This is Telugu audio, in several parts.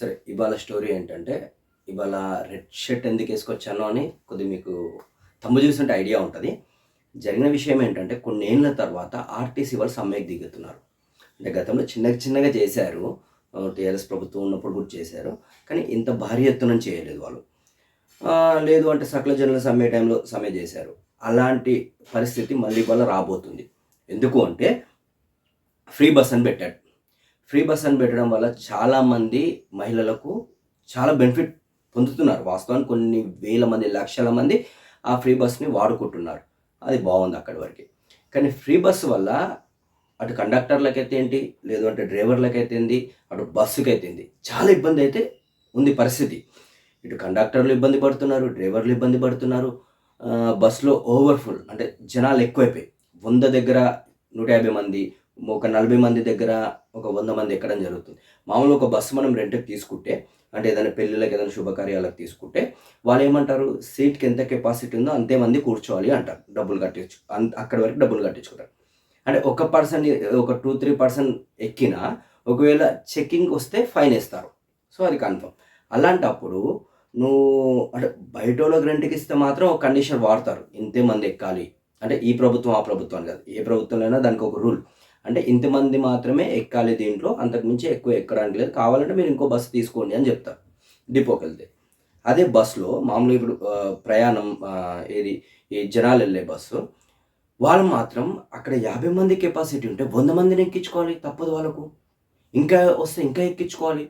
సరే ఇవాళ స్టోరీ ఏంటంటే ఇవాళ రెడ్ షర్ట్ ఎందుకు వేసుకొచ్చానో అని కొద్ది మీకు తమ్ము చూస్తుంటే ఐడియా ఉంటుంది. జరిగిన విషయం ఏంటంటే కొన్ని ఏళ్ళ తర్వాత ఆర్టీసీ వాళ్ళు సమ్మెకి దిగుతున్నారు. అంటే గతంలో చిన్న చిన్నగా చేశారు. టీఆర్ఎస్ ప్రభుత్వం ఉన్నప్పుడు కూడా చేశారు. కానీ ఇంత భారీ ఎత్తున చేయలేదు వాళ్ళు. లేదు అంటే సకల జనుల సమ్మె టైంలో సమ్మె చేశారు. అలాంటి పరిస్థితి మళ్ళీ ఇవాళ రాబోతుంది. ఎందుకు అంటే ఫ్రీ బస్ అని పెట్టాడు ఫ్రీ బస్ అని పెట్టడం వల్ల చాలామంది మహిళలకు చాలా బెనిఫిట్ పొందుతున్నారు. వాస్తవానికి కొన్ని వేల మంది లక్షల మంది ఆ ఫ్రీ బస్ని వాడుకుంటున్నారు. అది బాగుంది అక్కడి వరకు. కానీ ఫ్రీ బస్ వల్ల అటు కండక్టర్లకైతే ఏంటి లేదు అంటే డ్రైవర్లకైతే ఏంది అటు బస్సుకైతే ఏంది చాలా ఇబ్బంది అయితే ఉంది పరిస్థితి. ఇటు కండక్టర్లు ఇబ్బంది పడుతున్నారు డ్రైవర్లు ఇబ్బంది పడుతున్నారు. బస్సులో ఓవర్ఫుల్ అంటే జనాలు ఎక్కువైపోయి వంద దగ్గర నూట యాభై మంది ఒక నలభై మంది దగ్గర ఒక వంద మంది ఎక్కడం జరుగుతుంది. మామూలుగా ఒక బస్సు మనం రెంట్కి తీసుకుంటే అంటే ఏదైనా పెళ్ళిళ్ళకి ఏదైనా శుభకార్యాలకు తీసుకుంటే వాళ్ళు ఏమంటారు? సీట్కి ఎంత కెపాసిటీ ఉందో అంతే మంది కూర్చోవాలి అంటారు. డబ్బులు కట్టించు అక్కడి వరకు డబ్బులు కట్టించుకుంటారు. అంటే ఒక పర్సన్ ఒక టూ త్రీ పర్సన్ ఎక్కినా ఒకవేళ చెక్కింగ్ వస్తే ఫైన్ వేస్తారు. సో అది కన్ఫర్మ్. అలాంటప్పుడు నువ్వు అంటే బయట వాళ్ళకి రెంట్కి ఇస్తే మాత్రం ఒక కండిషన్ వాడతారు. ఇంతే మంది ఎక్కాలి. అంటే ఈ ప్రభుత్వం ఆ ప్రభుత్వం కాదు. ఏ ప్రభుత్వంలో అయినా దానికి ఒక రూల్. అంటే ఇంతమంది మాత్రమే ఎక్కాలి దీంట్లో అంతకుమించి ఎక్కువ ఎక్కడానికి లేదు. కావాలంటే మీరు ఇంకో బస్సు తీసుకోండి అని చెప్తారు డిపోకి వెళ్తే అదే బస్సులో మామూలుగా ఇప్పుడు ప్రయాణం ఏది ఈ జనాలు వెళ్ళే బస్సు వాళ్ళు మాత్రం అక్కడ యాభై మంది కెపాసిటీ ఉంటే వంద మందిని ఎక్కించుకోవాలి తప్పదు వాళ్ళకు. ఇంకా వస్తే ఇంకా ఎక్కించుకోవాలి.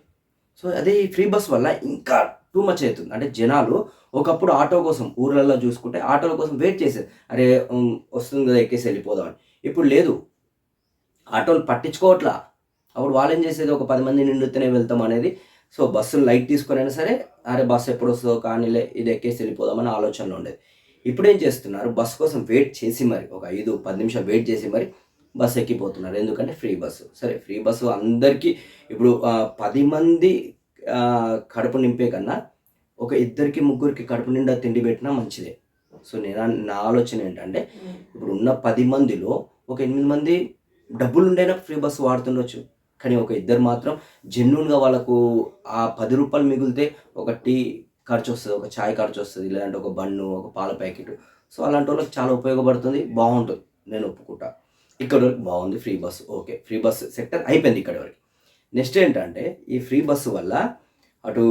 సో అదే ఈ ఫ్రీ బస్ వల్ల ఇంకా టూ మచ్ అవుతుంది. అంటే జనాలు ఒకప్పుడు ఆటో కోసం ఊర్లలో చూసుకుంటే ఆటోల కోసం వెయిట్ చేసేది. అరే వస్తుంది కదా ఎక్కేసి వెళ్ళిపోదామని. ఇప్పుడు లేదు. ఆటోలు పట్టించుకోవట్లా. అప్పుడు వాళ్ళు ఏం చేసేది? ఒక పది మంది నిండుతూనే వెళ్తాం అనేది. సో బస్సులు లైట్ తీసుకొని సరే అరే బస్సు ఎప్పుడు వస్తుందో కానీలే ఇది ఎక్కేసి వెళ్ళిపోదామని ఆలోచనలో ఉండేది. ఇప్పుడు ఏం చేస్తున్నారు? బస్ కోసం వెయిట్ చేసి మరి ఒక ఐదు పది నిమిషాలు వెయిట్ చేసి మరి బస్ ఎక్కిపోతున్నారు. ఎందుకంటే ఫ్రీ బస్సు. సరే ఫ్రీ బస్సు అందరికీ ఇప్పుడు పది మంది కడుపు నింపే కన్నా ఒక ఇద్దరికి ముగ్గురికి కడుపు నిండా తిండి పెట్టినా మంచిదే. సో నేను నా ఆలోచన ఏంటంటే ఇప్పుడు ఉన్న పది మందిలో ఒక ఎనిమిది మంది డబ్బులు ఉండైనా ఫ్రీ బస్సు వాడుతుండొచ్చు. కానీ ఒక ఇద్దరు మాత్రం జెన్యున్గా వాళ్ళకు ఆ పది రూపాయలు మిగిలితే ఒక టీ ఖర్చు వస్తుంది ఒక చాయ్ ఖర్చు వస్తుంది లేదంటే ఒక బన్ను ఒక పాల ప్యాకెట్. సో అలాంటి వాళ్ళకి చాలా ఉపయోగపడుతుంది బాగుంటుంది. నేను ఒప్పుకుంటా. ఇక్కడ వరకు బాగుంది free bus okay free bus sector అయిపోయింది ఇక్కడ వరకు. నెక్స్ట్ ఏంటంటే ఈ ఫ్రీ బస్సు వల్ల అటు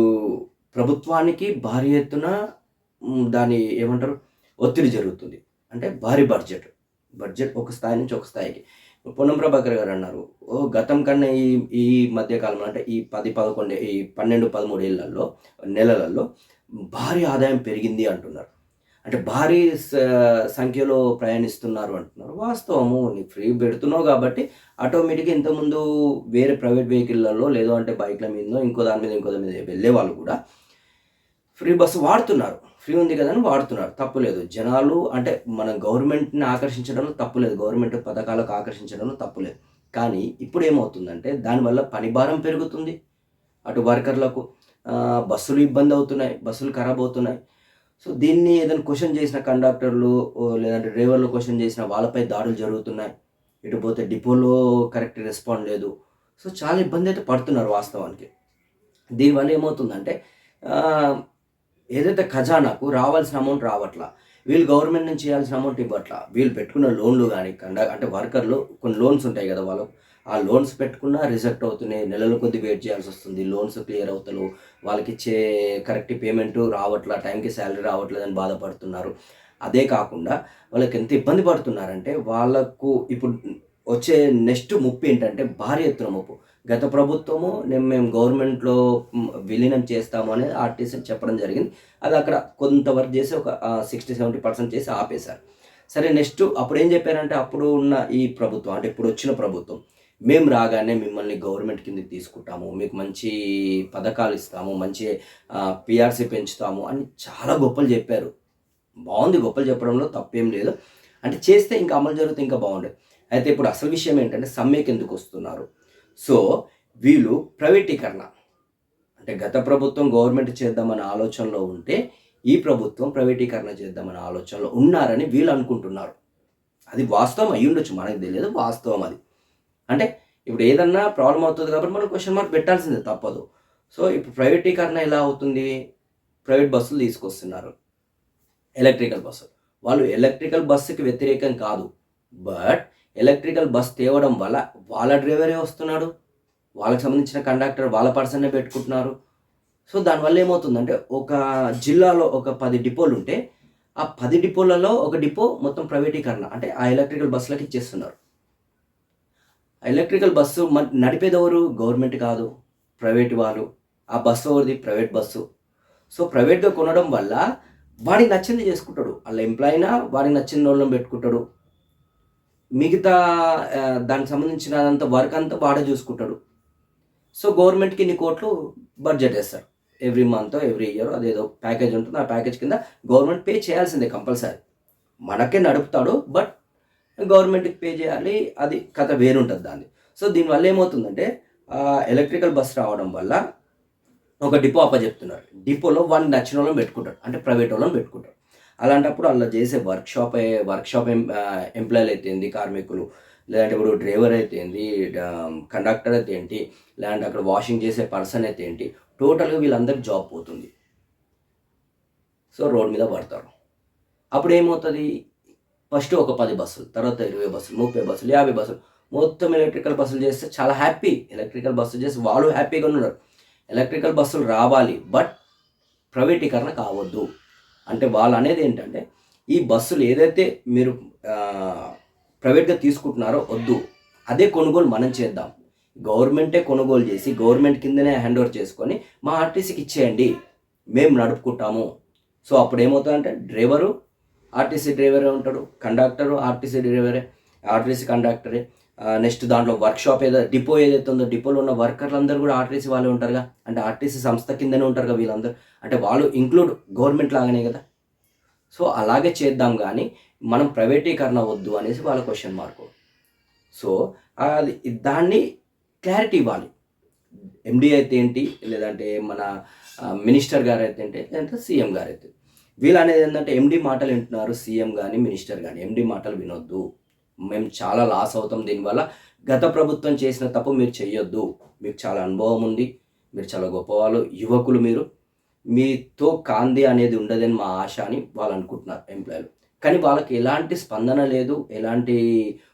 ప్రభుత్వానికి భారీ ఎత్తున దాని ఏమంటారు? ఒత్తిడి జరుగుతుంది. అంటే భారీ బడ్జెట్ బడ్జెట్ ఒక స్థాయి నుంచి ఒక స్థాయికి. పొన్నం ప్రభాకర్ గారు అన్నారు. ఓ గతం కన్నా ఈ ఈ మధ్యకాలంలో అంటే ఈ పది పదకొండు ఈ పన్నెండు పదమూడు ఏళ్ళలో నెలలలో భారీ ఆదాయం పెరిగింది అంటున్నారు. అంటే భారీ స- సంఖ్యలో ప్రయాణిస్తున్నారు అంటున్నారు. వాస్తవము నీకు ఫ్రీ పెడుతున్నావు కాబట్టి ఆటోమేటిక్గా ఇంతకుముందు వేరే ప్రైవేట్ వెహికల్లలో లేదో అంటే బైక్ల మీద ఇంకో దాని మీద ఇంకో దాని మీద వెళ్ళే వాళ్ళు కూడా ఫ్రీ బస్సు వాడుతున్నారు. ఫ్రీ ఉంది కదా అని వాడుతున్నారు. తప్పులేదు జనాలు అంటే మన గవర్నమెంట్ని ఆకర్షించడంలో తప్పులేదు గవర్నమెంట్ పథకాలకు ఆకర్షించడంలో తప్పులేదు కానీ ఇప్పుడు ఏమవుతుందంటే దానివల్ల పని భారం పెరుగుతుంది. అటు వర్కర్లకు బస్సులు ఇబ్బంది అవుతున్నాయి. బస్సులు ఖరాబ్ అవుతున్నాయి. సో దీన్ని ఏదైనా క్వశ్చన్ చేసిన కండక్టర్లు లేదంటే డ్రైవర్లు క్వశ్చన్ చేసిన వాళ్ళపై దాడులు జరుగుతున్నాయి. ఇటు పోతే డిపోలో కరెక్ట్ రెస్పాండ్ లేదు. సో చాలా ఇబ్బంది అయితే పడుతున్నారు వాస్తవానికి. దీనివల్ల ఏమవుతుందంటే ఏదైతే ఖజానాకు రావాల్సిన అమౌంట్ రావట్లా వీళ్ళు గవర్నమెంట్ నుంచి చేయాల్సిన అమౌంట్ ఇవ్వట్లా వీళ్ళు పెట్టుకున్న లోన్లు కానీ కండ అంటే వర్కర్లు కొన్ని లోన్స్ ఉంటాయి కదా వాళ్ళు ఆ లోన్స్ పెట్టుకున్నా రిజెక్ట్ అవుతున్నాయి నెలల కొద్ది వెయిట్ చేయాల్సి వస్తుంది లోన్స్ క్లియర్ అవుతలు వాళ్ళకి ఇచ్చే కరెక్ట్ పేమెంట్ రావట్లా టైంకి శాలరీ రావట్లేదని బాధపడుతున్నారు. అదే కాకుండా వాళ్ళకి ఎంత ఇబ్బంది పడుతున్నారంటే వాళ్ళకు ఇప్పుడు వచ్చే నెక్స్ట్ ముప్పు ఏంటంటే భారీ ఎత్తున ముప్పు. గత ప్రభుత్వము నేను మేము గవర్నమెంట్లో విలీనం చేస్తాము అనేది ఆర్టీసీ చెప్పడం జరిగింది. అది అక్కడ కొంతవరకు చేసి ఒక సిక్స్టీ సెవెంటీ పర్సెంట్ చేసి ఆపేశారు. సరే నెక్స్ట్ అప్పుడు ఏం చెప్పారంటే అప్పుడు ఉన్న ఈ ప్రభుత్వం అంటే ఇప్పుడు వచ్చిన ప్రభుత్వం మేము రాగానే మిమ్మల్ని గవర్నమెంట్ కిందకి తీసుకుంటాము మీకు మంచి పథకాలు ఇస్తాము మంచి పిఆర్సీ పెంచుతాము అని చాలా గొప్పలు చెప్పారు. బాగుంది గొప్పలు చెప్పడంలో తప్పేం లేదు. అంటే చేస్తే ఇంకా అమలు జరిగితే ఇంకా బాగుండేది. అయితే ఇప్పుడు అసలు విషయం ఏంటంటే సమ్మెకి ఎందుకు వస్తున్నారు? సో వీళ్ళు ప్రైవేటీకరణ. అంటే గత ప్రభుత్వం గవర్నమెంట్ చేద్దామనే ఆలోచనలో ఉంటే ఈ ప్రభుత్వం ప్రైవేటీకరణ చేద్దామనే ఆలోచనలో ఉన్నారని వీళ్ళు అనుకుంటున్నారు. అది వాస్తవం అయి ఉండొచ్చు మనకు తెలియదు వాస్తవం అది. అంటే ఇప్పుడు ఏదన్నా ప్రాబ్లం అవుతుంది కాబట్టి మనం క్వశ్చన్ మార్క్ పెట్టాల్సిందే తప్పదు. సో ఇప్పుడు ప్రైవేటీకరణ ఎలా అవుతుంది? ప్రైవేట్ బస్సులు తీసుకొస్తున్నారు. Electrical bus. వాళ్ళు ఎలక్ట్రికల్ బస్సుకి వ్యతిరేకం కాదు. బట్ ఎలక్ట్రికల్ బస్ తేవడం వల్ల వాళ్ళ డ్రైవరే వస్తున్నాడు. వాళ్ళకి సంబంధించిన కండక్టర్ వాళ్ళ పర్సన్నే పెట్టుకుంటున్నారు. సో దానివల్ల ఏమవుతుందంటే ఒక జిల్లాలో ఒక పది డిపోలు ఉంటే ఆ పది డిపోలలో ఒక డిపో మొత్తం ప్రైవేటీకరణ అంటే ఆ ఎలక్ట్రికల్ బస్సులకు ఇచ్చేస్తున్నారు. ఎలక్ట్రికల్ బస్సు మ నడిపేది ఎవరు గవర్నమెంట్ కాదు. ప్రైవేట్ వాళ్ళు. ఆ బస్సు ఎవరిది? Private bus. సో ప్రైవేట్గా కొనడం వల్ల వాడికి నచ్చింది చేసుకుంటాడు. వాళ్ళ ఎంప్లాయ్ అయినా వాడికి నచ్చిన వాళ్ళని పెట్టుకుంటాడు. మిగతా దానికి సంబంధించినంత వర్క్ అంతా వాడే చూసుకుంటాడు. సో గవర్నమెంట్కి ఇన్ని కోట్లు బడ్జెట్ వేస్తారు. ఎవ్రీ మంత్ ఎవ్రీ ఇయర్ అదేదో ప్యాకేజ్ ఉంటుంది. ఆ ప్యాకేజ్ కింద గవర్నమెంట్ పే చేయాల్సిందే కంపల్సరీ మనకే నడుపుతాడు బట్ గవర్నమెంట్కి పే చేయాలి అది కథ వేరుంటుంది దాన్ని. సో దీనివల్ల ఏమవుతుందంటే ఎలక్ట్రికల్ బస్ రావడం వల్ల ఒక డిపో అప్పచెప్తున్నారు. డిపోలో వాళ్ళు నచ్చిన వాళ్ళని పెట్టుకుంటారు. అంటే ప్రైవేట్ వాళ్ళని పెట్టుకుంటారు. అలాంటప్పుడు అలా చేసే వర్క్షాప్ వర్క్షాప్ ఎంప్లాయీలు అయితే ఏంది కార్మికులు లేదంటే ఇప్పుడు డ్రైవర్ అయితే ఏంది కండక్టర్ అయితే ఏంటి లేదంటే అక్కడ వాషింగ్ చేసే పర్సన్ అయితే ఏంటి టోటల్గా వీళ్ళందరికి జాబ్ పోతుంది. సో రోడ్ మీద పడతారు. అప్పుడు ఏమవుతుంది? ఫస్ట్ ఒక పది బస్సులు తర్వాత ఇరవై బస్సులు ముప్పై బస్సులు యాభై బస్సులు. మొత్తం ఎలక్ట్రికల్ బస్సులు చేస్తే చాలా హ్యాపీ ఎలక్ట్రికల్ బస్సులు చేస్తే వాళ్ళు హ్యాపీగా ఉన్నారు. ఎలక్ట్రికల్ బస్సులు రావాలి బట్ ప్రైవేటీకరణ కావద్దు. అంటే వాళ్ళు అనేది ఏంటంటే ఈ బస్సులు ఏదైతే మీరు ప్రైవేట్గా తీసుకుంటున్నారో వద్దు. అదే కొనుగోలు మనం చేద్దాం. గవర్నమెంటే కొనుగోలు చేసి గవర్నమెంట్ కిందనే హ్యాండ్ ఓవర్ చేసుకొని మా ఆర్టీసీకి ఇచ్చేయండి. మేము నడుపుకుంటాము. సో అప్పుడు ఏమవుతుందంటే డ్రైవరు ఆర్టీసీ డ్రైవరే ఉంటాడు కండక్టరు ఆర్టీసీ డ్రైవరే ఆర్టీసీ కండక్టరే. నెక్స్ట్ దాంట్లో వర్క్షాప్ ఏదో డిపో ఏదైతే ఉందో డిపోలో ఉన్న వర్కర్లందరూ కూడా ఆర్టీసీ వాళ్ళే ఉంటారుగా. అంటే ఆర్టీసీ సంస్థ కిందనే ఉంటారుగా వీళ్ళందరూ. అంటే వాళ్ళు ఇంక్లూడ్ గవర్నమెంట్ లాగానే కదా. సో అలాగే చేద్దాం కానీ మనం ప్రైవేటీకరణ వద్దు అనేసి వాళ్ళ క్వశ్చన్ మార్కు సో అది దాన్ని క్లారిటీ ఇవ్వాలి. ఎండి అయితే ఏంటి? లేదంటే మన మినిస్టర్ గారు అయితే ఏంటి? లేదంటే సీఎం గారు అయితే. వీళ్ళు అనేది ఏంటంటే ఎండి మాటలు వింటున్నారు సీఎం కానీ మినిస్టర్ కానీ ఎండి మాటలు వినొద్దు. మేము చాలా లాస్ అవుతాం దీనివల్ల. గత ప్రభుత్వం చేసిన తప్పు మీరు చేయొద్దు మీకు చాలా అనుభవం ఉంది. మీరు చాలా గొప్పవాళ్ళు యువకులు మీరు. మీతో కాంతి అనేది ఉండదని మా ఆశ అని వాళ్ళు అనుకుంటున్నారు ఎంప్లాయీలు కానీ వాళ్ళకి ఎలాంటి స్పందన లేదు. ఎలాంటి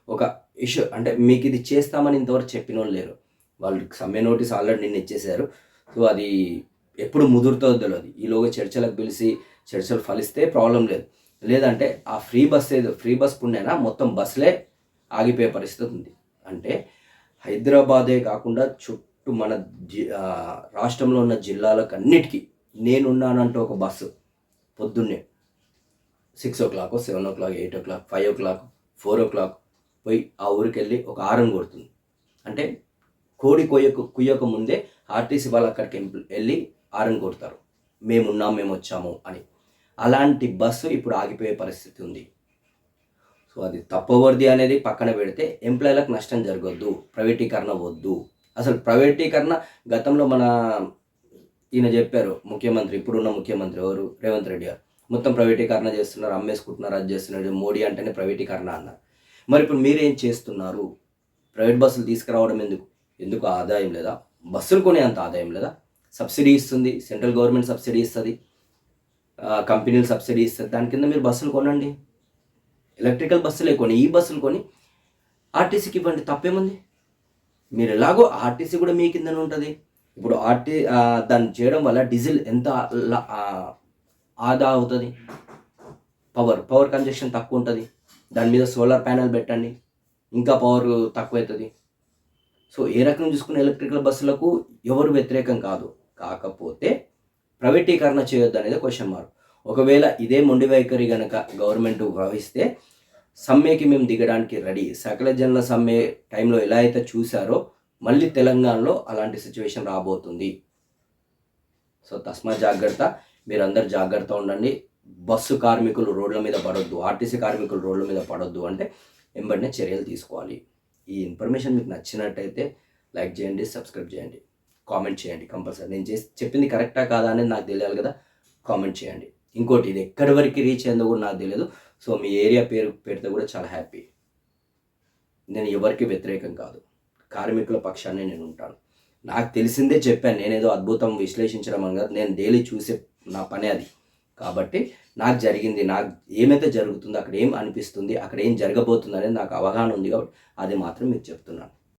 ఒక ఇష్యూ అంటే మీకు ఇది చేస్తామని ఇంతవరకు చెప్పిన వాళ్ళు లేరు. వాళ్ళకి సమ్మె నోటీస్ ఆల్రెడీ నిన్న ఇచ్చేసారు సో అది ఎప్పుడు ముదురుతో తెలియదు ఈలోగా చర్చలకు పిలిచి చర్చలు ఫలిస్తే ప్రాబ్లం లేదు. లేదంటే ఆ ఫ్రీ బస్ ఏదో ఫ్రీ బస్ పుణ్యాన మొత్తం బస్సులే ఆగిపోయే పరిస్థితి ఉంది. అంటే హైదరాబాదే కాకుండా చుట్టూ మన జి రాష్ట్రంలో ఉన్న జిల్లాలకు అన్నిటికీ నేనున్నానంటూ ఒక బస్సు పొద్దున్నే six o'clock seven o'clock eight o'clock five o'clock four o'clock పోయి ఆ ఊరికి వెళ్ళి ఒక ఆరం కొడుతుంది. అంటే కోడి కొయ్యకు కుయ్యక ముందే ఆర్టీసీ వాళ్ళు అక్కడికి వెళ్ళి ఆరం కొడతారు. మేమున్నాం మేము వచ్చాము అని. అలాంటి బస్సు ఇప్పుడు ఆగిపోయే పరిస్థితి ఉంది. సో అది తప్పవరిది అనేది పక్కన పెడితే ఎంప్లాయీలకు నష్టం జరగొద్దు ప్రైవేటీకరణ వద్దు. అసలు ప్రైవేటీకరణ గతంలో మన ఈయన చెప్పారు ముఖ్యమంత్రి ఇప్పుడున్న ముఖ్యమంత్రి ఎవరు? రేవంత్ రెడ్డి గారు. మొత్తం ప్రైవేటీకరణ చేస్తున్నారు అమ్మేసుకుంటున్నారు అది చేస్తున్నారు మోడీ అంటేనే ప్రైవేటీకరణ అన్నారు. మరి ఇప్పుడు మీరేం చేస్తున్నారు? ప్రైవేట్ బస్సులు తీసుకురావడం ఎందుకు? ఎందుకు ఆదాయం లేదా? బస్సులు కొనే అంత ఆదాయం లేదా? సబ్సిడీ ఇస్తుంది సెంట్రల్ గవర్నమెంట్ సబ్సిడీ ఇస్తుంది. కంపెనీలు సబ్సిడీ ఇస్తారు. దాని కింద మీరు బస్సులు కొనండి. ఎలక్ట్రికల్ బస్సులే కొని ఈ బస్సులు కొని ఆర్టీసీకి ఇవ్వండి. తప్పేముంది? మీరు ఎలాగో ఆర్టీసీ కూడా మీ కిందనే ఉంటుంది. ఇప్పుడు ఆర్టీ దాన్ని చేయడం వల్ల డీజిల్ ఎంత ఆదా అవుతుంది? పవర్ పవర్ కంజక్షన్ తక్కువ ఉంటుంది. దాని మీద సోలార్ ప్యానెల్ పెట్టండి. ఇంకా పవర్ తక్కువ అవుతుంది సో ఏ రకం చూసుకున్న ఎలక్ట్రికల్ బస్సులకు ఎవరు వ్యతిరేకం కాదు. కాకపోతే ప్రైవేటీకరణ చేయొద్దు అనేది క్వశ్చన్ మార్క్ ఒకవేళ ఇదే మొండి వైఖరి గనక గవర్నమెంట్ భావిస్తే సమ్మెకి మేము దిగడానికి రెడీ సకల జనుల సమ్మె టైంలో ఎలా అయితే చూశారో మళ్ళీ తెలంగాణలో అలాంటి సిచ్యువేషన్ రాబోతుంది. సో తస్మా జాగ్రత్త. మీరందరు జాగ్రత్త ఉండండి. బస్సు కార్మికులు రోడ్ల మీద పడొద్దు. ఆర్టీసీ కార్మికులు రోడ్ల మీద పడొద్దు అంటే వెంబడినే చర్యలు తీసుకోవాలి. ఈ ఇన్ఫర్మేషన్ మీకు నచ్చినట్టయితే లైక్ చేయండి సబ్స్క్రైబ్ చేయండి. కామెంట్ చేయండి కంపల్సరీ. నేను చేసి చెప్పింది కరెక్టా కాదా అనేది నాకు తెలియాలి కదా. కామెంట్ చేయండి. ఇంకోటి ఇది ఎక్కడి వరకు రీచ్ అయిందో కూడా నాకు తెలియదు. సో మీ ఏరియా పేరు పెడితే కూడా చాలా హ్యాపీ నేను ఎవరికి వ్యతిరేకం కాదు. కార్మికుల పక్షాన్ని నేను ఉంటాను. నాకు తెలిసిందే చెప్పాను. నేనేదో అద్భుతం విశ్లేషించడం అని కాదు. నేను డైలీ చూసే నా పని అది. కాబట్టి నాకు జరిగింది నాకు ఏమైతే జరుగుతుందో అక్కడ ఏం అనిపిస్తుంది అక్కడ ఏం జరగబోతుంది అనేది నాకు అవగాహన ఉంది కాబట్టి అది మాత్రం మీకు చెప్తున్నాను.